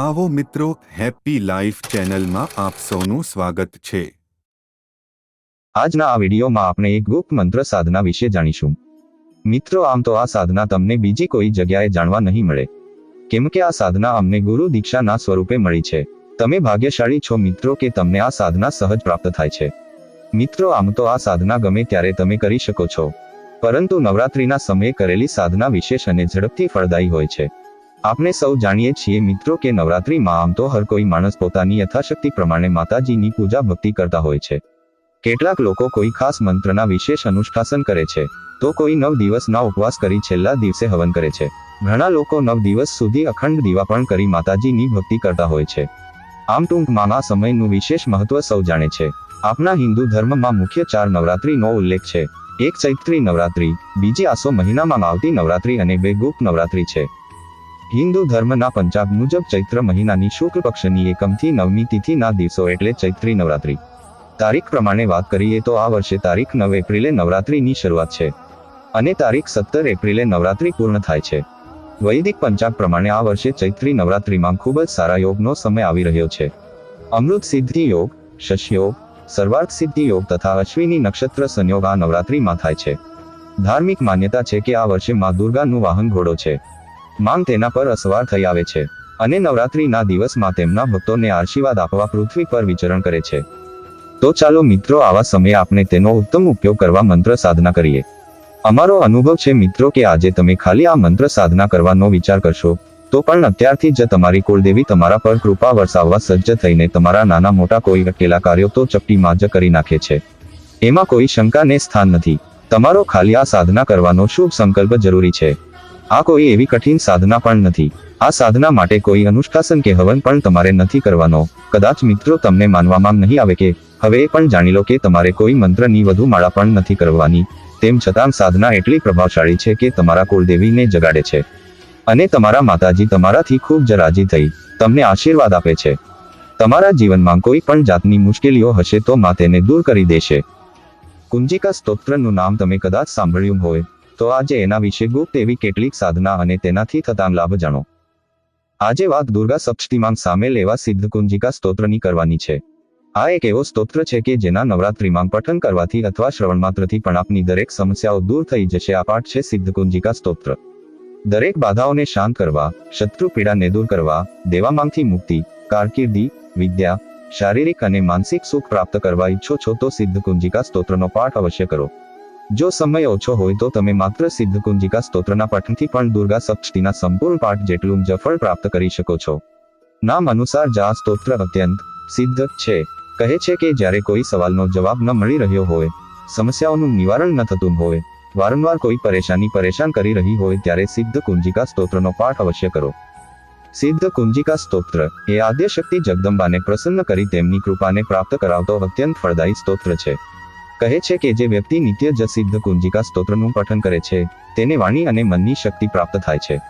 આવો મિત્રો happy life ચેનલમાં આપ સૌનું સ્વાગત છે. આજના આ વિડીયોમાં આપણે એક ગુપ્ત મંત્ર સાધના વિશે જાણીશું. મિત્રો, આમ તો આ સાધના તમને બીજી કોઈ જગ્યાએ જાણવા નહીં મળે. કેમ કે આ સાધના અમને ગુરુ દીક્ષાના સ્વરૂપે મળી છે. તમે ભાગ્યશાળી છો મિત્રો કે તમને આ સાધના સહજ પ્રાપ્ત થાય છે. મિત્રો, આમ તો આ સાધના ગમે ત્યારે તમે કરી શકો છો. પરંતુ નવરાત્રિના સમયે કરેલી સાધના વિશેષ અને ઝડપથી ફળદાયી હોય છે. આપણે સૌ જાણીએ છીએ મિત્રો કે નવરાત્રિમાં આમ તો હર કોઈ માણસ પોતાની યથાશક્તિ પ્રમાણે માતાજીની પૂજા ભક્તિ કરતા હોય છે. કેટલાક લોકો કોઈ ખાસ મંત્રના વિશેષ અનુષ્ઠાસન કરે છે, તો કોઈ નવ દિવસના ઉપવાસ કરી છેલ્લા દિવસે હવન કરે છે. ઘણા લોકો નવ દિવસ સુધી અખંડ દીવા પણ કરી માતાજીની ભક્તિ કરતા હોય છે. આમ ટૂંકમાં આ સમયનું વિશેષ મહત્વ સૌ જાણે છે. આપણા હિન્દુ ધર્મમાં મુખ્ય ચાર નવરાત્રીનો ઉલ્લેખ છે. એક ચૈત્રી નવરાત્રી, બીજી આસો મહિનામાં આવતી નવરાત્રી અને બે ગુપ્ત નવરાત્રી છે. હિન્દુ ધર્મના પંચાગ મુજબ ચૈત્ર મહિનાની શુક્લ પક્ષની એકમથી નવમી તિથિના દિવસો એટલે ચૈત્રી નવરાત્રિ. તારીખ પ્રમાણે વાત કરીએ તો આ વર્ષે તારીખ નવ એપ્રિલે નવરાત્રિની શરૂઆત છે. અને તારીખ સત્તર એપ્રિલે નવરાત્રિ પૂર્ણ થાય છે. વૈદિક પંચાગ પ્રમાણે આ વર્ષે ચૈત્રી નવરાત્રિમાં ખૂબ જ સારા યોગનો સમય આવી રહ્યો છે. અમૃત સિદ્ધિ યોગ શશયોગ સર્વાર્થ સિદ્ધિ યોગ તથા અશ્વિની નક્ષત્ર સંયોગ આ નવરાત્રિમાં થાય છે. ધાર્મિક માન્યતા છે કે આ વર્ષે મા દુર્ગાનું વાહન ઘોડો છે. માંગ તેના પર અસવાર થઈ આવે છે અને નવરાત્રીના દિવસમાં તેમના ભક્તોને આશીર્વાદ આપવા પૃથ્વી પર વિચરણ કરે છે. તો ચાલો મિત્રો આવા સમયે આપણે તેનો ઉત્તમ ઉપયોગ કરવા મંત્ર સાધના કરીએ. અમારો અનુભવ છે મિત્રો કે આજે તમે ખાલી આ મંત્ર સાધના કરવાનો વિચાર કરશો, તો પણ અત્યારથી જ તમારી કુળદેવી તમારા પર કૃપા વરસાવવા સજ્જ થઈને તમારા નાના મોટા કોઈ અટકેલા કાર્યો તો ચપટીમાં જ કરી નાખે છે. એમાં કોઈ શંકાને સ્થાન નથી. તમારો ખાલી આ સાધના કરવાનો શુભ સંકલ્પ જરૂરી છે. આ કોઈ એવી કઠિન સાધના પણ નથી. આ સાધના માટે કોઈ અનુષ્ઠાસન કે હવન પણ તમારે નથી કરવાનો. કદાચ મિત્રો તમને માનવામાં નહીં આવે કે, હવે એ પણ જાણી લો કે તમારે કોઈ મંત્રની વધુ માળા પણ નથી કરવાની. તેમ છતાં સાધના એટલી પ્રભાવશાળી છે કે તમારા કુળદેવીને જગાડે છે. અને તમારા માતાજી તમારાથી ખૂબ જ રાજી થઈ, તમને આશીર્વાદ આપે છે. તમારા જીવનમાં કોઈ પણ જાતની મુશ્કેલીઓ હશે તો મા તેને દૂર કરી દેશે. કુંજિકા સ્તોત્રનું નામ તમે કદાચ સાંભળ્યું હોય. તો આજે એના વિશે ગુપ્ત એવી કેટલીક સાધના અને તેનાથી થતા લાભ જાણો. આજે વાત દુર્ગા સપ્તશતીમાં સામેલ એવા સિદ્ધ કુંજિકા સ્તોત્રની કરવાની છે. આ એક એવો સ્તોત્ર છે કે જેના નવરાત્રિમાં પઠન કરવાથી અથવા શ્રવણ માત્રથી પણ આપની દરેક સમસ્યાઓ દૂર થઈ જશે આ પાઠ છે સિદ્ધ કુંજિકા સ્તોત્ર. દરેક બાધાઓને શાંત કરવા, શત્રુ પીડાને દૂર કરવા દેવામાંગથી મુક્તિ, કારકિર્દી, વિદ્યા, શારીરિક અને માનસિક સુખ પ્રાપ્ત કરવા ઈચ્છો છો તો સિદ્ધ કુંજિકા સ્તોત્રનો પાઠ અવશ્ય કરો. જો સમય ઓછો હોય તો તમે માત્ર સિદ્ધ કુંજિકા સ્તોત્રના પઠનથી પણ દુર્ગા સપ્તશતીના સંપૂર્ણ પાઠ જેટલું જ ફળ પ્રાપ્ત કરી શકો છો. નામ અનુસાર જા સ્તોત્ર અત્યંત સિદ્ધ છે. કહે છે કે જ્યારે કોઈ સવાલનો જવાબ ન મળી રહ્યો હોય, સમસ્યાઓનું નિવારણ ન થતું હોય, વારંવાર કોઈ પરેશાની પરેશાન કરી રહી હોય ત્યારે સિદ્ધ કુંજિકા સ્તોત્રનો પાઠ અવશ્ય કરો. સિદ્ધ કુંજિકા સ્તોત્ર એ આદ્યશક્તિ જગદંબાને પ્રસન્ન કરી તેમની કૃપાને પ્રાપ્ત કરાવતો અત્યંત ફળદાયી સ્તોત્ર છે. કહે છે કે જે વ્યક્તિ નિત્ય જ સિદ્ધ કુંજિકા સ્તોત્રનું પઠન કરે છે, તેને વાણી અને મનની શક્તિ પ્રાપ્ત થાય છે.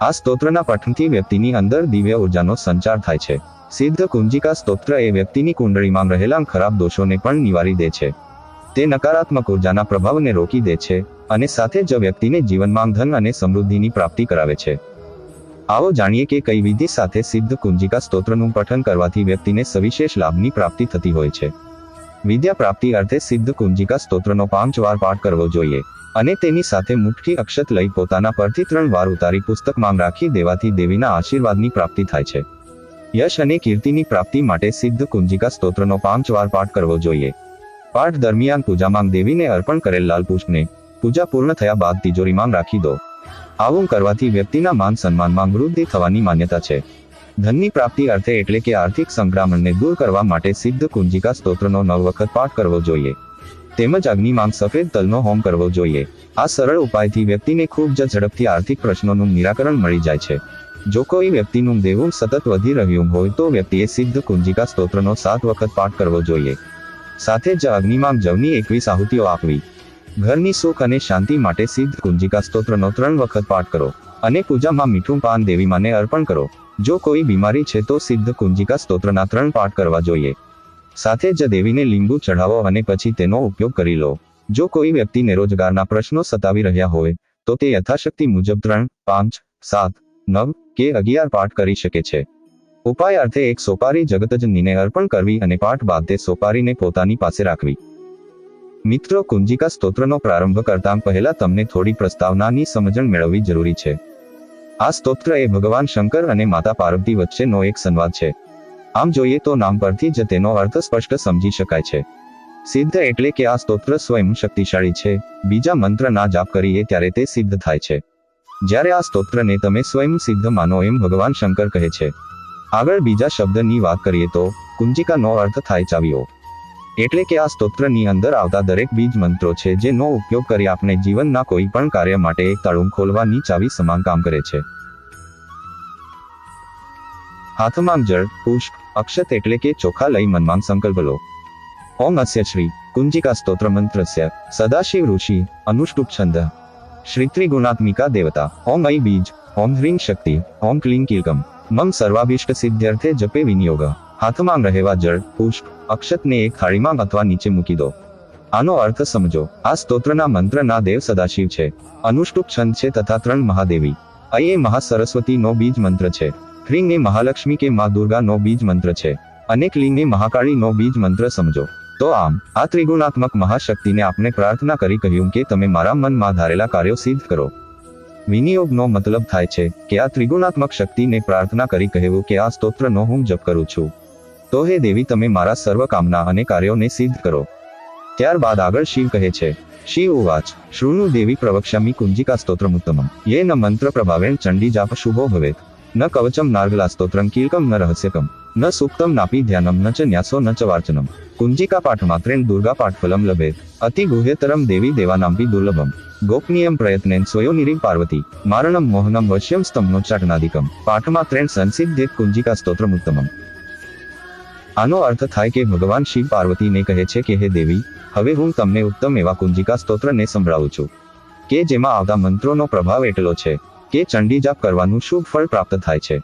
આ સ્તોત્રના પઠનથી વ્યક્તિની અંદર દિવ્ય ઉર્જાનો સંચાર થાય છે. સિદ્ધ કુંજિકા સ્તોત્ર એ વ્યક્તિની કુંડળીમાં રહેલા ખરાબ દોષોને પણ નિવારી દે છે. તે નકારાત્મક ઉર્જાના પ્રભાવને રોકી દે છે અને સાથે જ વ્યક્તિને જીવનમાં ધન અને સમૃદ્ધિની પ્રાપ્તિ કરાવે છે. આવો જાણીએ કે કઈ વિધિ સાથે સિદ્ધ કુંજિકા સ્તોત્રનું પઠન કરવાથી વ્યક્તિને સવિશેષ લાભની પ્રાપ્તિ થતી હોય છે. વિદ્યા પ્રાપ્તિ અર્થે સિદ્ધ કુંજિકા સ્તોત્રનો પાંચ વાર પાઠ કરવો જોઈએ અને તેની સાથે મુઠ્ઠી અક્ષત લઈ પોતાના પરથી ત્રણ વાર ઉતારી પુસ્તકમાં રાખી દેવાથી દેવીના આશીર્વાદની પ્રાપ્તિ થાય છે. યશ અને કીર્તિની પ્રાપ્તિ માટે સિદ્ધ કુંજિકા સ્તોત્રનો પાંચ વાર પાઠ કરવો જોઈએ. પાઠ દરમિયાન પૂજામાં દેવીને અર્પણ કરેલ લાલ પુષ્પને પૂજા પૂર્ણ થયા બાદ તિજોરીમાં રાખી દો. આવું કરવાથી વ્યક્તિના માન સન્માનમાં વૃદ્ધિ થવાની માન્યતા છે. ધનની પ્રાપ્તિ અર્થે એટલે કે આર્થિક સંક્રમણને દૂર કરવા માટે સિદ્ધ કુંજિકા સ્તોત્રનો નવ વખત પાઠ કરવો જોઈએ. તેમજ અગ્નિમાંગ સફેદ તલનો હોમ કરવો જોઈએ. આ સરળ ઉપાયથી વ્યક્તિને ખૂબ જ ઝડપથી આર્થિક પ્રશ્નોનું નિરાકરણ મળી જાય છે. જો કોઈ વ્યક્તિનું દેવું સતત વધી રહ્યું હોય તો વ્યક્તિએ સિદ્ધ કુંજિકા સ્તોત્રનો સાત વખત પાઠ કરવો જોઈએ. સાથે જ અગ્નિમાં જવની એકવીસ આહુતિઓ આપવી. ઘરની સુખ અને શાંતિ માટે સિદ્ધ કુંજિકા સ્તોત્રનો ત્રણ વખત પાઠ કરો અને પૂજામાં મીઠું પાન દેવી માને અર્પણ કરો. જો કોઈ બીમારી છે તો સિદ્ધ કુંજિકા સ્તોત્રના ત્રણ પાઠ કરવા જોઈએ. સાથે જ દેવીને લીંબુ ચઢાવો અને પછી તેનો ઉપયોગ કરી લો. જો કોઈ વ્યક્તિને રોજગારના પ્રશ્નો સતાવી રહ્યા હોય, તો તે યથાશક્તિ મુજબ ત્રણ, પાંચ, સાત, નવ કે અગિયાર પાઠ કરી શકે છે. ઉપાય અર્થે એક સોપારી જગતજનીને અર્પણ કરવી અને પાઠ બાદ તે સોપારીને પોતાની પાસે રાખવી. મિત્રો, કુંજિકા સ્તોત્રનો પ્રારંભ કરતા પહેલા તમને થોડી પ્રસ્તાવનાની સમજણ મેળવવી જરૂરી છે. આ સ્તોત્ર એ ભગવાન શંકર અને માતા પાર્વતી વચ્ચેનો એક સંવાદ છે. આમ જોઈએ તો નામ પરથી જ તેનો અર્થ સ્પષ્ટ સમજી શકાય છે. સિદ્ધ એટલે કે આ સ્તોત્ર સ્વયં શક્તિશાળી છે, બીજા મંત્રના જાપ કરીએ ત્યારે તે સિદ્ધ થાય છે. જ્યારે આ સ્તોત્રને તમે સ્વયં સિદ્ધ માનો એમ ભગવાન શંકર કહે છે. આગળ બીજા શબ્દની વાત કરીએ તો, કુંજિકાનો અર્થ થાય ચાવીઓ. એટલે કે આ સ્તોત્રની અંદર આવતા દરેક બીજ મંત્રો છે જેનો ઉપયોગ કરી આપણે જીવનના કોઈ પણ કાર્ય માટે એક તાળું ખોલવાની ચાવી સમાન કામ કરે છે. હાથમાં જળ, પુષ્પ, અક્ષત એટલે કે ચોખા લઈ મનમાં સંકલ્પ લો. ઓમ અસ્ય શ્રી, કુંજિકા સ્તોત્ર મંત્રસ્ય, સદાશિવ ઋષિ, અનુષ્ટુપ છંદ. શ્રી ત્રિગુણાત્મિકા દેવતા, ઓમ ઐ બીજ, ઓમ હ્રીં શક્તિ, ઓમ ક્લીં કીલકમ, મમ સર્વાભીષ્ટ સિદ્ધ્યર્થે જપે વિનિયોગ. હાથમાં રહેવા જળ, પુષ્પ, અક્ષતને એક થાળીમાં અથવા નીચે મૂકી દો. આનો અર્થ સમજો, આ સ્તોત્રના મંત્રના દેવ સદાશિવ છે, અનુષ્ટુપ છંદ છે તથા ત્રણ મહાદેવી. અહીં એ મહાસરસ્વતીનો બીજ મંત્ર છે. હ્રીંગ એ મહાલક્ષ્મી કે મા દુર્ગાનો બીજ મંત્ર છે. અને ક્લિંગ એ મહાકાળીનો બીજ મંત્ર સમજો. તો આમ, આ ત્રિગુણાત્મક મહાશક્તિને આપણે પ્રાર્થના કરી કહ્યું કે તમે મારા મનમાં ધારેલા કાર્યો સિદ્ધ કરો. વિનિયોગનો મતલબ થાય છે કે આ ત્રિગુણાત્મક શક્તિને પ્રાર્થના કરી કહેવું કે આ સ્તોત્રનો હું જપ કરું છું. તો હે દેવી, તમે મારા સર્વ કામના અને કાર્યોને સિદ્ધ કરો. ત્યારબાદ આગળ શિવ કહે છે, શિવ ઉવાચ, શૃણુ દેવી પ્રવક્ષ્યામી કુંજિકા સ્તોત્રમુત્તમમ યે ન મંત્ર પ્રભાવેણ ચંડી જાપ શુભો ભવેત. ન કવચમ નાર્ગલા સ્તોત્રમ કીલકમ ન રહસ્યકમ. ન સુક્તમ નાપી ધ્યાનમ ન ચ ન્યાસો ન ચ વાર્ચનમ. કુંજિકા પાઠ માત્રેણ દુર્ગા પાઠફલમ લભેત. અતિ ગુહ્યતરમ દેવી દેવાનાંપી દુર્લભમ. ગોપનીયમ પ્રયત્નેન સ્વયોનિરી પાર્વતી. મારણમ મોહનમ વશ્યમ સ્તંભનોચ્ચાટનાદિકમ પાઠમાત્રેણ સંસિદ્ધેત કુંજિકા સ્તોત્રમુત્તમમ આનો અર્થ થાય કે ભગવાન શિવ પાર્વતીને કહે છે કે, હે દેવી, હવે હું તમને ઉત્તમ એવા કુંજિકા સ્તોત્રને સંભળાવું છું, કે જેમાં આવતા મંત્રોનો પ્રભાવ એટલો છે કે ચંડી જાપ કરવાનું શુભ ફળ પ્રાપ્ત થાય છે.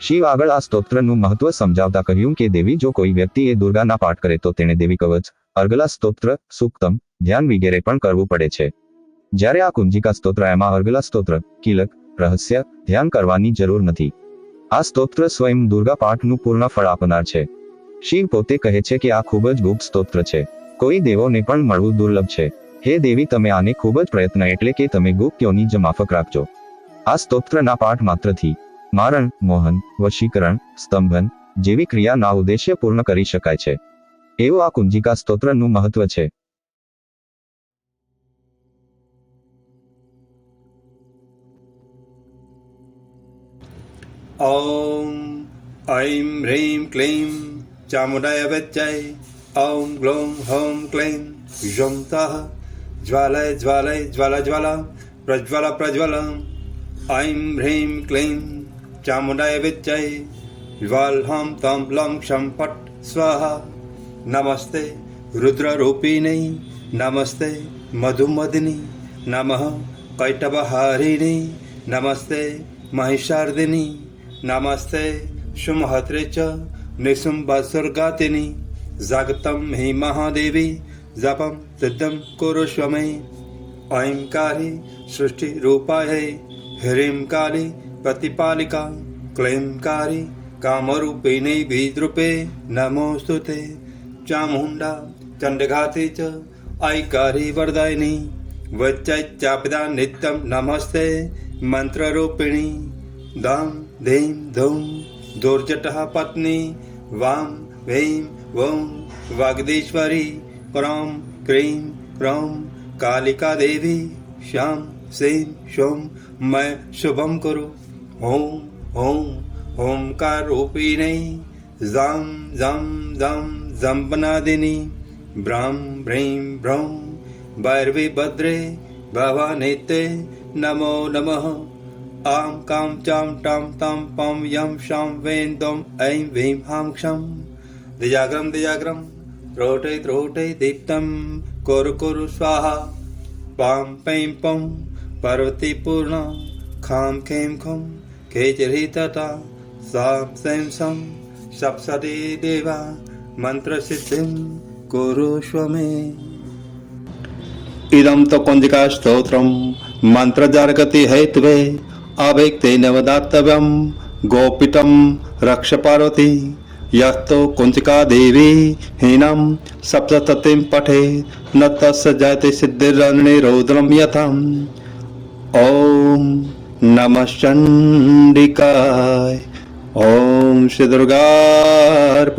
શિવ આગળ આ સ્તોત્રનું મહત્વ સમજાવતા કહ્યું કે, દેવી, જો કોઈ વ્યક્તિ એ દુર્ગાના પાઠ કરે તો તેણે દેવી કવચ, અર્ગલા સ્તોત્ર, સુક્તમ, ધ્યાન વગેરે પણ કરવું પડે છે. જ્યારે આ કુંજિકા સ્તોત્ર એમાં અર્ગલા સ્તોત્ર કિલક રહસ્ય, ધ્યાન કરવાની જરૂર નથી. આ સ્તોત્ર સ્વયં દુર્ગા પાઠનું પૂર્ણ ફળ આપનાર છે. શિવ પોતે કહે છે કે આ ખૂબ જ ગુપ્ત સ્તોત્ર છે કોઈ દેવોને પણ મળવું દુર્લભ છે હે દેવી તમે આને ખૂબ જ પ્રયત્ન એટલે કે તમે ગુપ્ત્યોની જ માફક રાખજો આ સ્તોત્રના પાઠ માત્રથી મારણ મોહન વશીકરણ સ્તંભન જેવી ક્રિયાના ઉદ્દેશ્ય પૂર્ણ કરી શકાય છે એવું આ કુંજિકા સ્તોત્રનું મહત્વ છે ॐ ऐं ह्रीं क्लीं चामुण्डाय वच्चै ॐ ग्लौं हौं क्लीं ह्सौं तः ज्वालय ज्वालय ज्वाला ज्वाला प्रज्वल प्रज्वल ऐं ह्रीं क्लीं चामुण्डाय विच्चै ज्वाल हं तं लं क्षं फट् स्वाहा नमस्ते रुद्ररूपिणी नमस्ते मधुमदिनी नमः कैटवहारिणी नमस्ते महिषार्दिनी नमस्ते सुमहत्रे च નિસુંભાસુર્ગાતિની જાગતમ હિ મહાદેવી, જપમ સિદ્ધમ કુરુષ્વમય ઐંકારી સૃષ્ટિરૂપાય હ્રીંકારી પ્રતિપાલિકા ક્લૈંકારી કામરૂપિણી વિદ્રુપે નમોસ્તુ તે, ચામુંડા ચંડઘાતી ચ ઐકારી વરદાયની વચ્ચાપિદા નિત્યમ નમસ્તે, મંત્રરૂપિણી, દમ ધીમ ધૂમ દોર્જટઃ પત્ની વામ વૈમ વમ વાગદેશ્વરી ક્રમ ક્રીમ ક્રમ કાલિકા દેવી શ્યામ સેમ શોમ મેં શુભમ કરું હોમ હોમ હોમકાર રૂપિણી ઝમ ઝમ ઝમ ઝંપનાદિની ભ્રમ ભ્રીમ ભ્રમ ભૈરવી ભદ્રે ભવાનેતે નમો નમઃ आं कां चां टां तां पं यं शां वें दौं ऐं वीं हां क्षं दिजाग्रं दिजाग्रं त्रोटे त्रोटे दीप्तं कुरु कुरु स्वाहा पां पैं पं पार्वतीपूर्णा खां खें खुं खेचरी तथा सां सें सं सप्सति देवा मन्त्रसिद्धिं कुरुष्व मे इदं तु कुञ्जिकास्तोत्रं मन्त्रजार्गति हेतवे अभेक्तेन वदातव्यं गोपितं रक्ष पार्वती यस्तो कुञ्चिका देवी हीनं सप्ततीं पठे न तस्य जायते सिद्धिरण्ये रौद्रं यथाम् ॐ नमः चण्डिकाय ॐ श्री दुर्गार्पणमस्तस्यु